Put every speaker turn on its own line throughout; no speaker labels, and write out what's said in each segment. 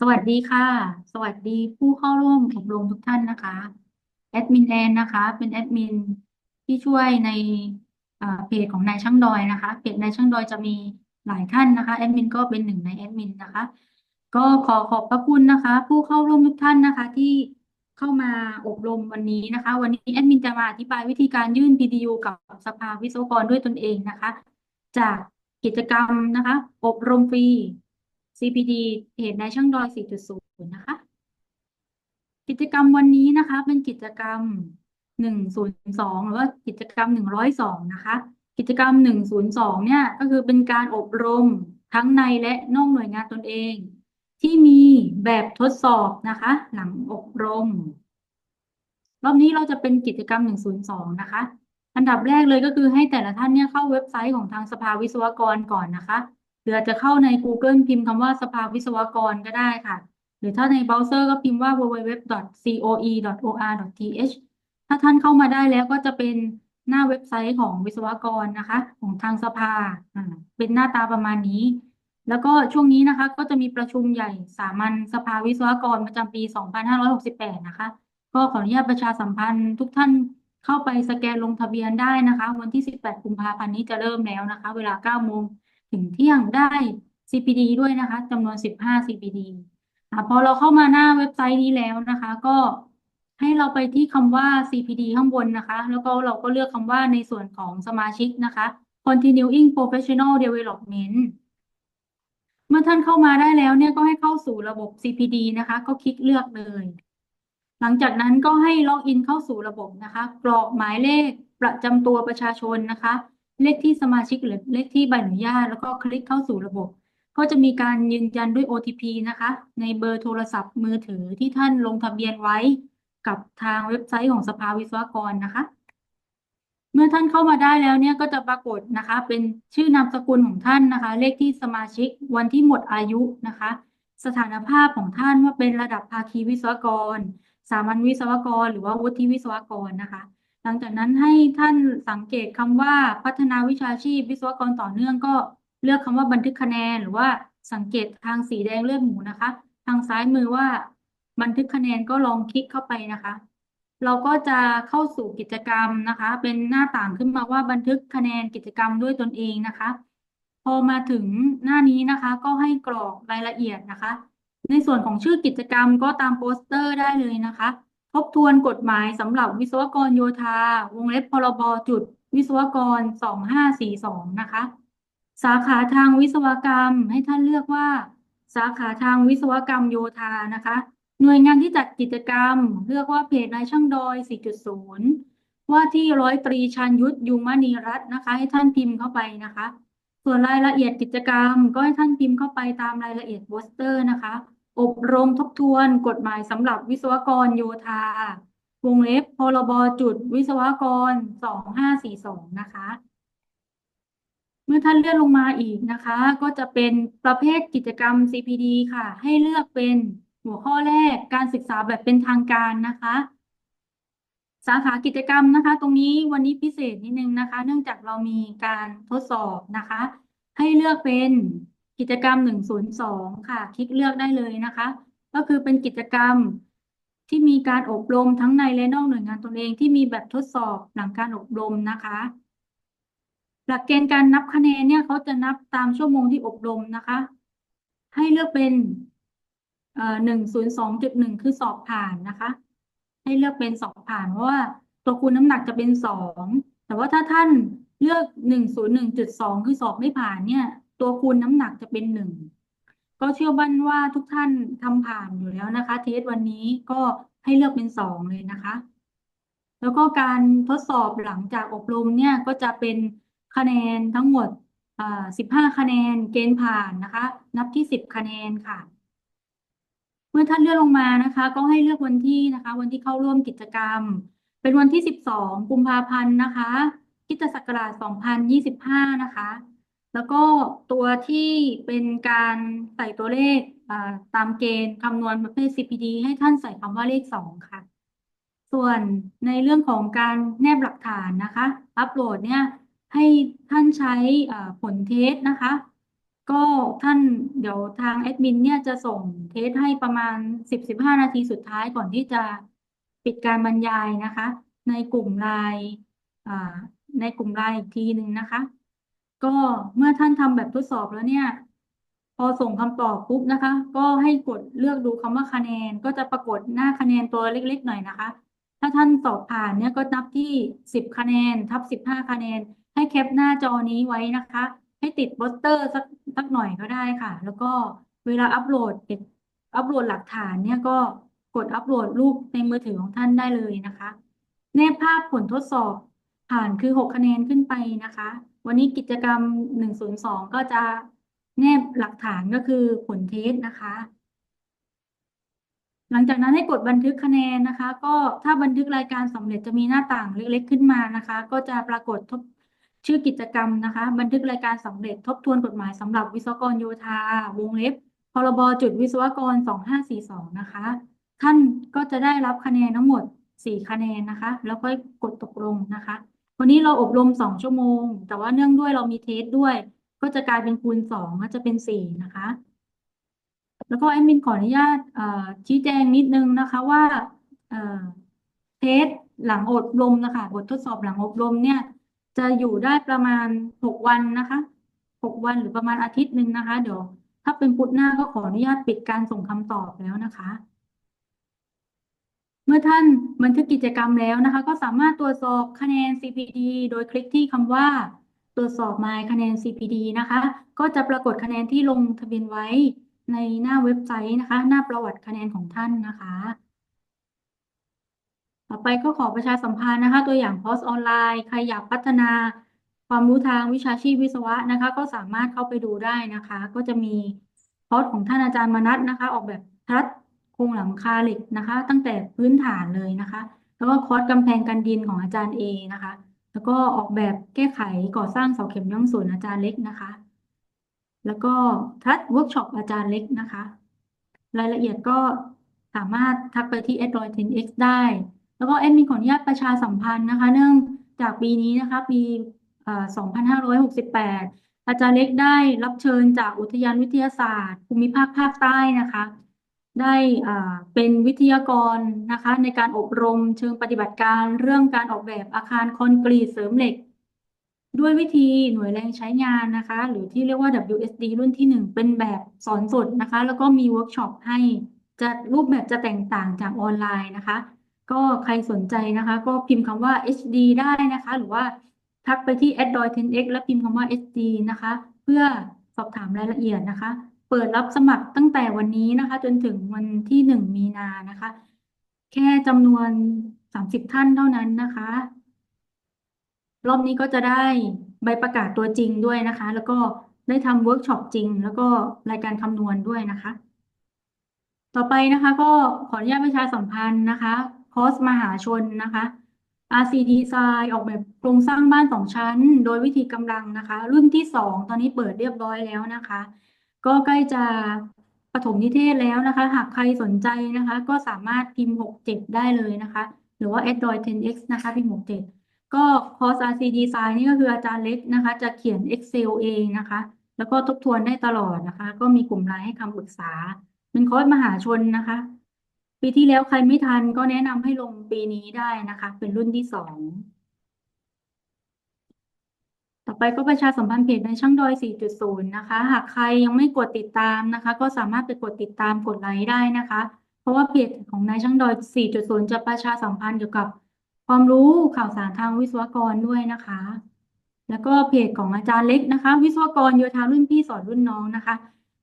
สวัสดีค่ะ สวัสดีผู้เข้าร่วมอบรมทุกท่านนะคะ แอดมินแอนนะคะ เป็นแอดมินที่ช่วยในเอ่อเพจของนายช่างดอยนะคะ เพจนายช่างดอยจะมีหลายท่านนะคะ แอดมินก็เป็นหนึ่งในแอดมินนะคะ ก็ขอขอบพระคุณนะคะ ผู้เข้าร่วมทุกท่านนะคะ ที่เข้ามาอบรมวันนี้นะคะ วันนี้แอดมินจะมาอธิบายวิธีการยื่น PDU กับสภาวิศวกรด้วยตนเองนะคะ จากกิจกรรมนะคะ อบรมฟรี CPD เพจนายช่างดอย 4.0 นะคะ กิจกรรมวันนี้นะคะ เป็นกิจกรรม 102 หรือว่ากิจกรรม 102 นะคะ กิจกรรม 102 เนี่ย ก็คือเป็นการอบรมทั้งในและนอกหน่วยงานตนเอง ที่มีแบบทดสอบนะคะ หลังอบรม รอบนี้เราจะเป็นกิจกรรม 102 นะคะ อันดับแรกเลยก็คือให้แต่ละท่านเนี่ยเข้าเว็บไซต์ของทางสภาวิศวกรก่อนนะคะ หรืออาจจะเข้าใน Google พิมพ์คำว่าสภาวิศวกรก็ได้ค่ะ หรือถ้าในเบราว์เซอร์ก็พิมพ์ว่า www.coe.or.th ถ้าท่านเข้ามาได้แล้วก็จะเป็นหน้าเว็บไซต์ของวิศวกรนะคะ ของทางสภาอ่าเป็นหน้าตาประมาณนี้ แล้วก็ช่วงนี้นะคะก็จะมีประชุมใหญ่สามัญสภาวิศวกรประจำปี 2568 นะคะ ก็ขออนุญาตประชาสัมพันธ์ทุกท่านเข้าไปสแกนลงทะเบียนได้นะคะ วันที่ 18 กุมภาพันธ์นี้จะเริ่มแล้วนะคะ เวลา 9 โมง ถึงเที่ยงได้ CPD ด้วยนะคะจำนวน 15 CPD อะพอเราเข้ามาหน้าเว็บไซต์นี้แล้วนะคะ ก็ให้เราไปที่คำว่า CPD ข้างบนนะคะ แล้วก็เราก็เลือกคำว่าในส่วนของสมาชิกนะคะ Continuing Professional Development เมื่อท่านเข้ามาได้แล้วเนี่ยก็ให้เข้าสู่ระบบ CPD นะคะ ก็คลิกเลือกเลย หลังจากนั้นก็ให้ล็อกอินเข้าสู่ระบบนะคะ กรอกหมายเลขประจำตัวประชาชนนะคะ เลขที่สมาชิกหรือเลขที่ใบอนุญาต แล้วก็คลิกเข้าสู่ระบบ ก็จะมีการยืนยันด้วย OTP นะคะ ในเบอร์โทรศัพท์มือถือที่ท่านลงทะเบียนไว้กับทางเว็บไซต์ของสภาวิศวกรนะคะ เมื่อท่านเข้ามาได้แล้วเนี่ยก็จะปรากฏนะคะ เป็นชื่อนามสกุลของท่านนะคะ เลขที่สมาชิกวันที่หมดอายุนะคะ สถานภาพของท่านว่าเป็นระดับภาคีวิศวกร สามัญวิศวกร หรือว่าวุฒิวิศวกรนะคะ หลังจากนั้นให้ท่านสังเกตคำว่าพัฒนาวิชาชีพวิศวกรต่อเนื่องก็เลือกคำว่าบันทึกคะแนน หรือว่าสังเกตทางสีแดงเลือดหมูนะคะ ทางซ้ายมือว่าบันทึกคะแนนก็ลองคลิกเข้าไปนะคะ เราก็จะเข้าสู่กิจกรรมนะคะ เป็นหน้าต่างขึ้นมาว่าบันทึกคะแนนกิจกรรมด้วยตนเองนะคะ พอมาถึงหน้านี้นะคะ ก็ให้กรอกรายละเอียดนะคะ ในส่วนของชื่อกิจกรรมก็ตามโปสเตอร์ได้เลยนะคะ ทบทวนกฎหมายสำหรับวิศวกรโยธา วงเล็บพรบจุด วิศวกรสองห้าสี่สองนะคะ สาขาทางวิศวกรรมให้ท่านเลือกว่า สาขาทางวิศวกรรมโยธานะคะ หน่วยงานที่จัดกิจกรรม เลือกว่าเพจนายช่างดอย 4.0 ว่าที่ร้อยตรีชันยุทธยุงมณีรัตน์นะคะ ให้ท่านพิมพ์เข้าไปนะคะ ส่วนรายละเอียดกิจกรรม ก็ให้ท่านพิมพ์เข้าไปตามรายละเอียดโปสเตอร์นะคะ อบรมทบทวนกฎหมายสำหรับวิศวกรโยธา วงเล็บพรบจุดวิศวกร 2542 นะคะ เมื่อท่านเลื่อนลงมาอีกนะคะ ก็จะเป็นประเภทกิจกรรม CPD ค่ะ ให้เลือกเป็นหัวข้อแรกการศึกษาแบบเป็นทางการนะคะ สาขากิจกรรมนะคะ ตรงนี้วันนี้พิเศษนิดนึงนะคะ เนื่องจากเรามีการทดสอบนะคะ ให้เลือกเป็น กิจกรรม 102 ค่ะ คลิกเลือกได้เลยนะคะ ก็คือเป็นกิจกรรมที่มีการอบรมทั้งในและนอกหน่วยงานตนเองที่มีแบบทดสอบหลังการอบรมนะคะ หลักเกณฑ์การนับคะแนนเนี่ยเขาจะนับตามชั่วโมงที่อบรมนะคะ ให้เลือกเป็นหนึ่งศูนย์สองจุดหนึ่งคือสอบผ่านนะคะ ให้เลือกเป็นสอบผ่านเพราะว่าตัวคูณน้ำหนักจะเป็นสองแต่ว่าถ้าท่านเลือกหนึ่งศูนย์หนึ่งจุดสองคือสอบไม่ผ่านเนี่ย ตัวคูณน้ำหนักจะเป็นหนึ่งก็เชื่อมั่นว่าทุกท่านทำผ่านอยู่แล้วนะคะ เทสวันนี้ก็ให้เลือกเป็นสองเลยนะคะ แล้วก็การทดสอบหลังจากอบรมเนี่ยก็จะเป็นคะแนนทั้งหมดอ่าสิบห้าคะแนนเกณฑ์ผ่านนะคะ นับที่สิบคะแนนค่ะ เมื่อท่านเลื่อนลงมานะคะ ก็ให้เลือกวันที่นะคะ วันที่เข้าร่วมกิจกรรม เป็นวันที่สิบสองกุมภาพันธ์นะคะคริสตศักราชสองพันยี่สิบห้านะคะ แล้วก็ตัวที่เป็นการใส่ตัวเลขอ่าตามเกณฑ์คำนวณประเภท CPD ให้ท่านใส่คำว่าเลขสองค่ะ ส่วนในเรื่องของการแนบหลักฐานนะคะ อัปโหลดเนี่ยให้ท่านใช้อ่าผลเทสนะคะ ก็ท่านเดี๋ยวทางแอดมินเนี่ยจะส่งเทสให้ประมาณสิบสิบห้านาทีสุดท้ายก่อนที่จะปิดการบรรยายนะคะ ในกลุ่มไลน์อ่าในกลุ่มไลน์อีกทีหนึ่งนะคะ ก็เมื่อท่านทำแบบทดสอบแล้วเนี่ย พอส่งคำตอบปุ๊บนะคะ ก็ให้กดเลือกดูคำว่าคะแนน ก็จะปรากฏหน้าคะแนนตัวเล็กๆหน่อยนะคะ ถ้าท่านสอบผ่านเนี่ยก็นับที่สิบคะแนน ทับสิบห้าคะแนน ให้แคปหน้าจอนี้ไว้นะคะ ให้ติดโปสเตอร์สักสักหน่อยก็ได้ค่ะ แล้วก็เวลาอัปโหลดอัปโหลดหลักฐานเนี่ยก็กดอัปโหลดรูปในมือถือของท่านได้เลยนะคะ แนบภาพผลทดสอบ ผ่านคือหกคะแนนขึ้นไปนะคะ วันนี้กิจกรรมหนึ่งศูนย์สองก็จะแนบหลักฐานก็คือผลเทสนะคะ หลังจากนั้นให้กดบันทึกคะแนนนะคะ ก็ถ้าบันทึกรายการสำเร็จจะมีหน้าต่างเล็กๆขึ้นมานะคะ ก็จะปรากฏทบชื่อกิจกรรมนะคะ บันทึกรายการสำเร็จทบทวนกฎหมายสำหรับวิศวกรโยธา วงเล็บพรบจุดวิศวกร 2542 นะคะ ท่านก็จะได้รับคะแนนทั้งหมด 4 คะแนนนะคะ แล้วก็กดตกลงนะคะ วันนี้เราอบรม2ชั่วโมง แต่ว่าเนื่องด้วยเรามีเทสด้วย ก็จะกลายเป็นคูณ2ก็จะเป็น4นะคะ แล้วก็แอดมินขออนุญาตเอ่อชี้แจงนิดนึงนะคะว่าเอ่อเทสหลังอบรมนะคะบททดสอบหลังอบรมเนี่ย จะอยู่ได้ประมาณหกวันนะคะหกวันหรือประมาณอาทิตย์หนึ่งนะคะ เดี๋ยว ถ้าเป็นพุธหน้าก็ขออนุญาตปิดการส่งคำตอบแล้วนะคะ เมื่อท่านบันทึกกิจกรรมแล้วนะคะ ก็สามารถตรวจสอบคะแนน CPD โดยคลิกที่คำว่า ตรวจสอบ My คะแนน CPD นะคะ ก็จะปรากฏคะแนนที่ลงทะเบียนไว้ในหน้าเว็บไซต์นะคะ หน้าประวัติคะแนนของท่านนะคะ ต่อไปก็ขอประชาสัมพันธ์นะคะ ตัวอย่างคอร์สออนไลน์ใครอยากพัฒนาความรู้ทางวิชาชีพวิศวะนะคะ ก็สามารถเข้าไปดูได้นะคะ ก็จะมีคอร์สของท่านอาจารย์มนัสนะคะ ออกแบบทัด รงหลังคาเหล็กนะคะ ตั้งแต่พื้นฐานเลยนะคะ แล้วก็คอร์สกำแพงกันดินของอาจารย์เอนะคะ แล้วก็ออกแบบแก้ไขก่อสร้างเสาเข็มย่องส่วนอาจารย์เล็กนะคะ แล้วก็ทัดเวิร์กช็อปอาจารย์เล็กนะคะ รายละเอียดก็สามารถทักไปที่ a d r o i d 10x ได้ แล้วก็แอดมินขออนุญาตประชาสัมพันธ์นะคะ เนื่องจากปีนี้นะคะ ปีเอ่อ2568 อาจารย์เล็กได้รับเชิญจากอุทยานวิทยาศาสตร์ ภูมิภาคภาคใต้นะคะ ได้อ่าเป็นวิทยากรนะคะในการอบรมเชิงปฏิบัติการเรื่องการออกแบบอาคารคอนกรีตเสริมเหล็ก ด้วยวิธีหน่วยแรงใช้งานนะคะ หรือที่เรียกว่า WSD รุ่นที่หนึ่งเป็นแบบสอนสดนะคะ แล้วก็มีเวิร์กช็อปให้จะรูปแบบจะแตกต่างจากออนไลน์นะคะ ก็ใครสนใจนะคะ ก็พิมพ์คำว่า HD ได้นะคะ หรือว่าทักไปที่ adoy10x และพิมพ์คำว่า HD นะคะ เพื่อสอบถามรายละเอียดนะคะ เปิดรับสมัครตั้งแต่วันนี้นะคะ จนถึงวันที่หนึ่งมีนานะคะ แค่จำนวนสามสิบท่านเท่านั้นนะคะ รอบนี้ก็จะได้ใบประกาศตัวจริงด้วยนะคะ แล้วก็ได้ทำเวิร์กช็อปจริง แล้วก็รายการคำนวณด้วยนะคะ ต่อไปนะคะ ก็ขออนุญาตประชาสัมพันธ์นะคะคอร์สมหาชนนะคะ RC Design ออกแบบโครงสร้างบ้านสองชั้น โดยวิธีกำลังนะคะ รุ่นที่สองตอนนี้เปิดเรียบร้อยแล้วนะคะ ก็ใกล้จะปฐมนิเทศแล้วนะคะ หากใครสนใจนะคะ ก็สามารถพิมพ์ 67 ได้เลยนะคะ หรือว่า Android 10x นะคะ พิมพ์ 67 ก็คอร์ส RC Design นี่ก็คืออาจารย์เล็กนะคะ จะเขียน Excel เองนะคะ แล้วก็ทบทวนได้ตลอดนะคะ ก็มีกลุ่มไลน์ให้คำปรึกษา เป็นคอร์สมหาชนนะคะ ปีที่แล้วใครไม่ทันก็แนะนำให้ลงปีนี้ได้นะคะ เป็นรุ่นที่สอง ต่อไปก็ประชาสัมพันธ์เพจในช่างดอย 4.0 นะคะ หากใครยังไม่กดติดตามนะคะ ก็สามารถไปกดติดตามกดไลค์ได้นะคะ เพราะว่าเพจของนายช่างดอย 4.0 จะประชาสัมพันธ์เกี่ยวกับความรู้ข่าวสารทางวิศวกรด้วยนะคะ แล้วก็เพจของอาจารย์เล็กนะคะ วิศวกรโยธารุ่นพี่สอนรุ่นน้องนะคะ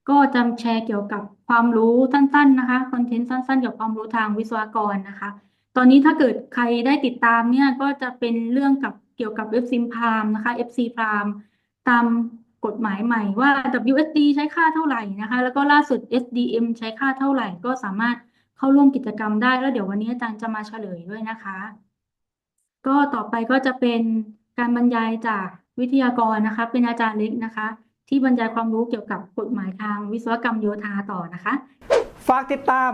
ก็จะแชร์เกี่ยวกับความรู้สั้น ๆ นะคะคอนเทนต์สั้นๆเกี่ยวกับความรู้ทางวิศวกรนะคะ ตอนนี้ถ้าเกิดใครได้ติดตามเนี่ยก็จะเป็นเรื่องกับ เกี่ยวกับ FC Prime นะคะ FC Prime ตามกฎหมายใหม่ว่า WSD ใช้ค่าเท่าไหร่นะคะ แล้วก็ล่าสุด SDM ใช้ค่าเท่าไหร่ก็สามารถเข้าร่วมกิจกรรมได้แล้วเดี๋ยววันนี้อาจารย์จะมาเฉลยด้วยนะคะ ก็ต่อไปก็จะเป็นการบรรยายจากวิทยากรนะคะ เป็นอาจารย์เล็กนะคะ ที่บรรยายความรู้เกี่ยวกับกฎหมายทางวิศวกรรมโยธาต่อนะคะ
ฝากติดตาม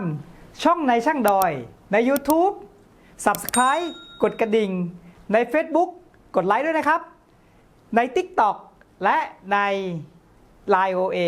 ช่องในช่างดอยใน YouTube Subscribe กดกระดิ่งใน Facebook กดไลค์ด้วยนะครับ ใน TikTok และใน Line OA